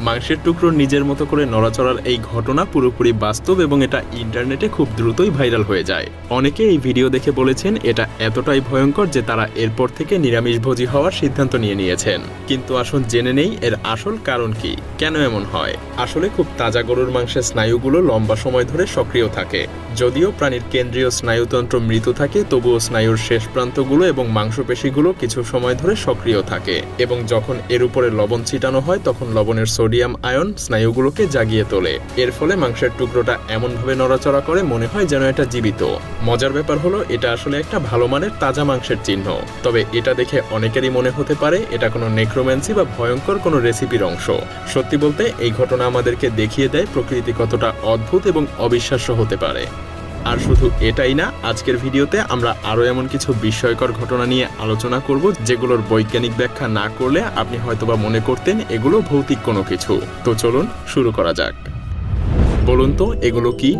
মাংসের টুকরো নিজের মতো করে নড়াচড়ার এই ঘটনা পুরোপুরি বাস্তব এবং এটা ইন্টারনেটে খুব দ্রুতই ভাইরাল হয়ে যায়। অনেকে এই ভিডিও দেখে বলেছেন, এটা এতটাই ভয়ঙ্কর যে তারা এরপর থেকে নিরামিষভোজী হওয়ার সিদ্ধান্ত নিয়ে নিয়েছেন। কিন্তু আসুন জেনে নেই এর আসল কারণ কি, কেন এমন হয়? আসলে খুব তাজা গরুর মাংসের স্নায়ুগুলো লম্বা সময় ধরে সক্রিয় থাকে। যদিও প্রাণীর কেন্দ্রীয় স্নায়ুতন্ত্র মৃত থাকে, তবুও স্নায়ুর শেষ প্রান্তগুলো এবং মাংসপেশিগুলো কিছু সময় ধরে সক্রিয় থাকে। এবং যখন এর উপরে লবণ ছিটানো হয়, তখন লবণের সোডিয়াম আয়ন স্নায়ুগুলোকে জাগিয়ে তোলে। এর ফলে মাংসের টুকরোটা এমনভাবে নড়াচড়া করে মনে হয় যেন এটা জীবিত। মজার ব্যাপার হলো, এটা আসলে একটা ভালো মানের তাজা মাংসের চিহ্ন। তবে এটা দেখে অনেকেরই মনে হতে পারে, এটা কোনো নেক্রোম্যান্সি বা ভয়ঙ্কর কোনো রেসিপির অংশ। সত্যি বলতে, এই ঘটনা আমাদেরকে দেখিয়ে দেয় প্রকৃতি কতটা অদ্ভুত এবং অবিশ্বাস্য হতে পারে। আর শুধু এটাই না, আজকের ভিডিওতে আমরা আরও এমন কিছু বিস্ময়কর ঘটনা নিয়ে আলোচনা করব, যেগুলোর বৈজ্ঞানিক ব্যাখ্যা না করলে আপনি হয়তোবা মনে করতেন এগুলো ভৌতিক কোনো কিছু। তো চলুন শুরু করা যাক। বলুন তো, এগুলো কি?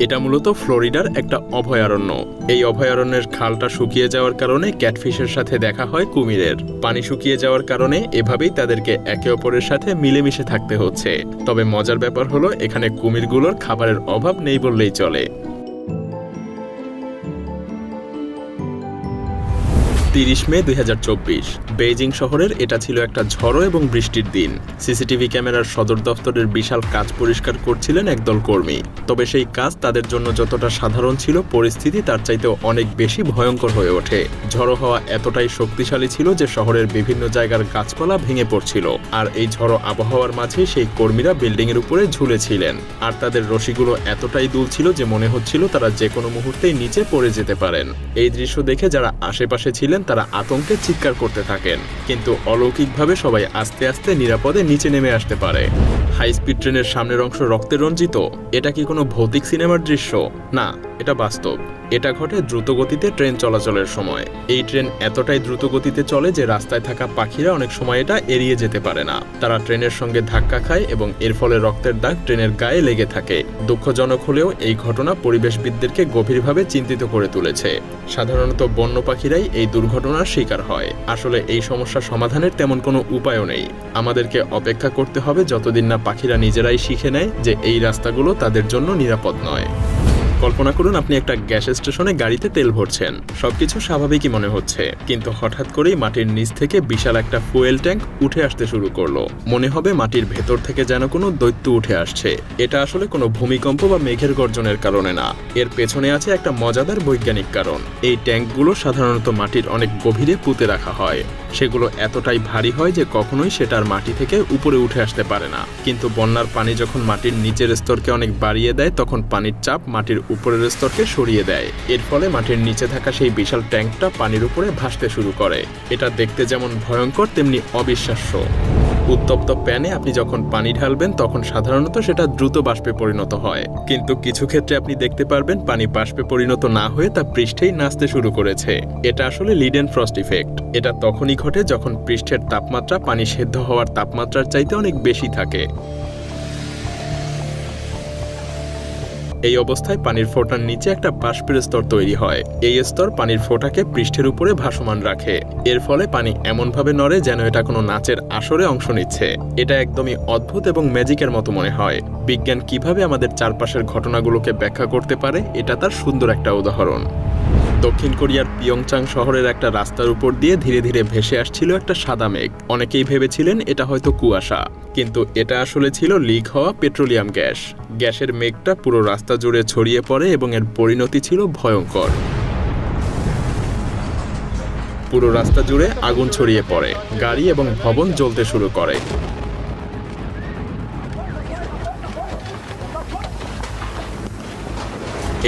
এটা মূলত ফ্লোরিডার একটা অভয়ারণ্য। এই অভয়ারণ্যের খালটা শুকিয়ে যাওয়ার কারণে ক্যাটফিশের সাথে দেখা হয় কুমিরের। পানি শুকিয়ে যাওয়ার কারণে এভাবেই তাদেরকে একে অপরের সাথে মিলেমিশে থাকতে হচ্ছে। তবে মজার ব্যাপার হলো, এখানে কুমিরগুলোর খাবারের অভাব নেই বললেই চলে। তিরিশ মে দুই হাজার চব্বিশ। বেইজিং শহরের এটা ছিল একটা ঝড়ো এবং বৃষ্টির দিন। সিসিটিভি ক্যামেরার সদর দফতরের বিশাল কাজ পরিষ্কার করছিলেন একদল কর্মী। তবে সেই কাজ তাদের জন্য যতটা সাধারণ ছিল, পরিস্থিতি তার চাইতেও অনেক বেশি ভয়ঙ্কর হয়ে ওঠে। ঝড়ো হওয়া এতটাই শক্তিশালী ছিল যে শহরের বিভিন্ন জায়গার গাছপালা ভেঙে পড়ছিল। আর এই ঝড়ো আবহাওয়ার মাঝে সেই কর্মীরা বিল্ডিং এর উপরে ঝুলেছিলেন। আর তাদের রশিগুলো এতটাই দুলছিল যে মনে হচ্ছিল তারা যে কোনো মুহূর্তেই নিচে পড়ে যেতে পারেন। এই দৃশ্য দেখে যারা আশেপাশে ছিলেন তারা আতঙ্কে চিৎকার করতে থাকেন। কিন্তু অলৌকিকভাবে সবাই আস্তে আস্তে নিরাপদে নিচে নেমে আসতে পারে। হাই স্পিড ট্রেনের সামনের অংশ রক্তে রঞ্জিত? এটা কি কোনো ভৌতিক সিনেমার দৃশ্য? না, এটা বাস্তব। এটা ঘটে দ্রুতগতিতে ট্রেন চলাচলের সময়। এই ট্রেন এতটাই দ্রুত গতিতে চলে যে রাস্তায় থাকা পাখিরা অনেক সময় এটা এড়িয়ে যেতে পারে না। তারা ট্রেনের সঙ্গে ধাক্কা খায় এবং এর ফলে রক্তের দাগ ট্রেনের গায়ে লেগে থাকে। দুঃখজনক হলেও এই ঘটনা পরিবেশবিদদেরকে গভীরভাবে চিন্তিত করে তুলেছে। সাধারণত বন্য পাখিরাই এই দুর্ঘটনার শিকার হয়। আসলে এই সমস্যা সমাধানের তেমন কোনো উপায়ও নেই। আমাদেরকে অপেক্ষা করতে হবে যতদিন না পাখিরা নিজেরাই শিখে নেয় যে এই রাস্তাগুলো তাদের জন্য নিরাপদ নয়। কল্পনা করুন আপনি একটা গ্যাস স্টেশনে গাড়িতে তেল ভরছেন। সবকিছু স্বাভাবিকই মনে হচ্ছে। কিন্তু হঠাৎ করেই মাটির নিচ থেকে বিশাল একটা ফুয়েল ট্যাঙ্ক উঠে আসতে শুরু করল। মনে হবে মাটির ভেতর থেকে যেন কোনো দৈত্য উঠে আসছে। এটা আসলে কোনো ভূমিকম্প বা মেঘের গর্জনের কারণে না। এর পেছনে আছে একটা মজাদার বৈজ্ঞানিক কারণ। এই ট্যাঙ্কগুলো সাধারণত মাটির অনেক গভীরে পুঁতে রাখা হয়। সেগুলো এতটাই ভারী হয় যে কখনোই সেটার মাটি থেকে উপরে উঠে আসতে পারে না। কিন্তু বন্যার পানি যখন মাটির নিচের স্তরকে অনেক বাড়িয়ে দেয়, তখন পানির চাপ মাটির উপরের স্তরকে সরিয়ে দেয়। এর ফলে মাটির নিচে থাকা সেই বিশাল ট্যাঙ্কটা পানির উপরে ভাসতে শুরু করে। এটা দেখতে যেমন ভয়ঙ্কর, তেমনি অবিশ্বাস্য। উত্তপ্ত প্যানে আপনি যখন পানি ঢালবেন, তখন সাধারণত সেটা দ্রুত বাষ্পে পরিণত হয়। কিন্তু কিছু ক্ষেত্রে আপনি দেখতে পারবেন পানি বাষ্পে পরিণত না হয়ে তা পৃষ্ঠেই নাচতে শুরু করেছে। এটা আসলে লিড অ্যান্ড ফ্রস্ট ইফেক্ট। এটা তখনই ঘটে যখন পৃষ্ঠের তাপমাত্রা পানি সেদ্ধ হওয়ার তাপমাত্রার চাইতে অনেক বেশি থাকে। এই অবস্থায় পানির ফোঁটার নিচে একটা বাষ্পের স্তর তৈরি হয়। এই স্তর পানির ফোঁটাকে পৃষ্ঠের উপরে ভাসমান রাখে। এর ফলে পানি এমনভাবে নড়ে যেন এটা কোনো নাচের আসরে অংশ নিচ্ছে। এটা একদমই অদ্ভুত এবং ম্যাজিকের মতো মনে হয়। বিজ্ঞান কীভাবে আমাদের চারপাশের ঘটনাগুলোকে ব্যাখ্যা করতে পারে, এটা তার সুন্দর একটা উদাহরণ। দক্ষিণ কোরিয়ার পিয়ংচাং শহরের একটা রাস্তার উপর দিয়ে ধীরে ধীরে ভেসে আসছিল একটা সাদা মেঘ। অনেকেই ভেবেছিলেন এটা হয়তো কুয়াশা। কিন্তু এটা আসলে ছিল লিক হওয়া পেট্রোলিয়াম গ্যাস। গ্যাসের মেঘটা পুরো রাস্তা জুড়ে ছড়িয়ে পড়ে এবং এর পরিণতি ছিল ভয়ঙ্কর। পুরো রাস্তা জুড়ে আগুন ছড়িয়ে পড়ে। গাড়ি এবং ভবন জ্বলতে শুরু করে।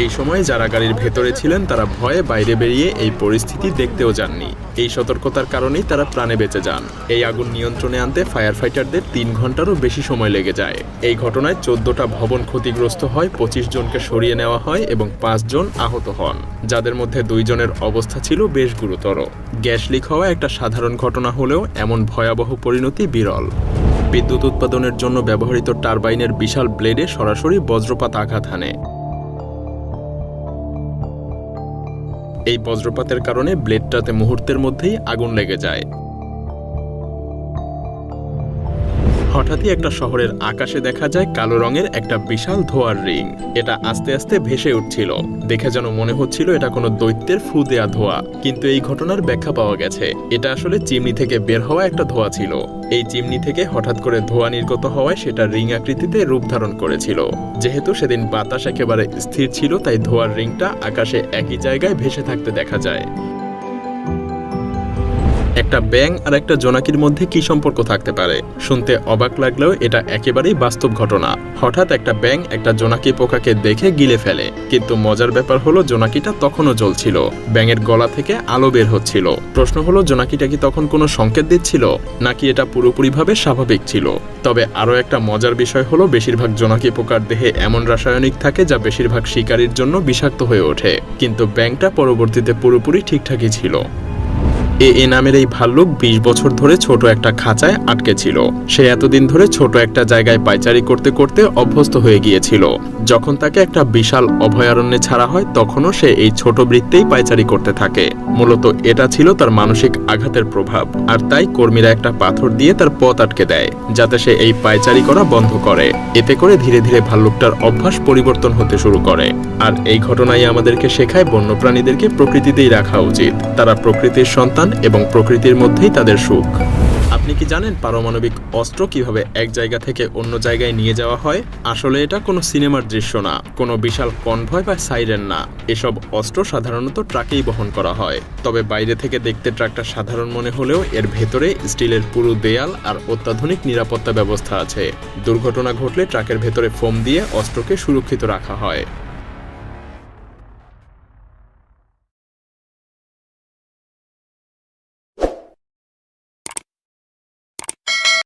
এই সময় যারা গাড়ির ভেতরে ছিলেন, তারা ভয়ে বাইরে বেরিয়ে এই পরিস্থিতি দেখতেও যাননি। এই সতর্কতার কারণেই তারা প্রাণে বেঁচে যান। এই আগুন নিয়ন্ত্রণে আনতে ফায়ার ফাইটারদের তিন ঘন্টারও বেশি সময় লেগে যায়। এই ঘটনায় চোদ্দটা ভবন ক্ষতিগ্রস্ত হয়, পঁচিশ জনকে সরিয়ে নেওয়া হয় এবং পাঁচজন আহত হন। যাদের মধ্যে দুইজনের অবস্থা ছিল বেশ গুরুতর। গ্যাস লিক হওয়া একটা সাধারণ ঘটনা হলেও এমন ভয়াবহ পরিণতি বিরল। বিদ্যুৎ উৎপাদনের জন্য ব্যবহৃত টারবাইনের বিশাল ব্লেডে সরাসরি বজ্রপাত আঘাত হানে। এই বজ্রপাতের কারণে ব্লেডটাতে মুহূর্তের মধ্যেই আগুন লেগে যায়। হঠাৎই একটা শহরের আকাশে দেখা যায় কালো রঙের একটা বিশাল ধোয়ার রিং। এটা আস্তে আস্তে ভেসে উঠছিল। দেখে যেন মনে হচ্ছিল এটা কোনো দৈত্যের ফু দেয়া ধোয়া। কিন্তু এই ঘটনার ব্যাখ্যা পাওয়া গেছে। এটা আসলে চিমনি থেকে বের হওয়া একটা ধোয়া ছিল। এই চিমনি থেকে হঠাৎ করে ধোয়া নির্গত হওয়ায় সেটা রিং আকৃতিতে রূপ ধারণ করেছিল। যেহেতু সেদিন বাতাস একেবারে স্থির ছিল, তাই ধোয়ার রিংটা আকাশে একই জায়গায় ভেসে থাকতে দেখা যায়। একটা ব্যাং আর একটা জোনাকির মধ্যে কি সম্পর্ক থাকতে পারে? শুনতে অবাক লাগলেও এটা একেবারেই বাস্তব ঘটনা। হঠাৎ একটা ব্যাং একটা জোনাকি পোকাকে দেখে গিলে ফেলে। কিন্তু মজার ব্যাপার হলো, জোনাকিটা তখনও জ্বলছিল। ব্যাঙের গলা থেকে আলো বের হচ্ছিল। প্রশ্ন হলো, জোনাকিটা কি তখন কোনো সংকেত দিচ্ছিল? নাকি এটা পুরোপুরিভাবে স্বাভাবিক ছিল? তবে আরও একটা মজার বিষয় হলো, বেশিরভাগ জোনাকি পোকার দেহে এমন রাসায়নিক থাকে যা বেশিরভাগ শিকারীর জন্য বিষাক্ত হয়ে ওঠে। কিন্তু ব্যাংটা পরবর্তীতে পুরোপুরি ঠিকঠাকই ছিল। এ এ নামের এই ভাল্লুক বিশ বছর ধরে ছোট একটা খাঁচায় আটকে ছিল। সে এতদিন ধরে ছোট একটা জায়গায় পাইচারি করতে করতে অভ্যস্ত হয়ে গিয়েছিল। যখন তাকে একটা বিশাল অভয়ারণ্যে ছাড়া হয়, তখনও সে এই ছোট বৃত্তেই পাইচারি করতে থাকে। মূলত এটা ছিল তার মানসিক আঘাতের প্রভাব। আর তাই কর্মীরা একটা পাথর দিয়ে তার পথ আটকে দেয়, যাতে সে এই পাইচারি করা বন্ধ করে। এতে করে ধীরে ধীরে ভাল্লুকটার অভ্যাস পরিবর্তন হতে শুরু করে। আর এই ঘটনাই আমাদেরকে শেখায় বন্যপ্রাণীদেরকে প্রকৃতিতেই রাখা উচিত। তারা প্রকৃতির সন্তান এবং প্রকৃতির মধ্যেই তাদের সুখ। আপনি কি জানেন পারমাণবিক অস্ত্র কীভাবে এক জায়গা থেকে অন্য জায়গায় নিয়ে যাওয়া হয়? আসলে এটা কোনো সিনেমার দৃশ্য না, কোনো বিশাল কনভয় বা সাইরেন না। এসব অস্ত্র সাধারণত ট্রাকেই বহন করা হয়। তবে বাইরে থেকে দেখতে ট্রাকটা সাধারণ মনে হলেও এর ভেতরে স্টিলের পুরো দেয়াল আর অত্যাধুনিক নিরাপত্তা ব্যবস্থা আছে। দুর্ঘটনা ঘটলে ট্রাকের ভেতরে ফোম দিয়ে অস্ত্রকে সুরক্ষিত রাখা হয়।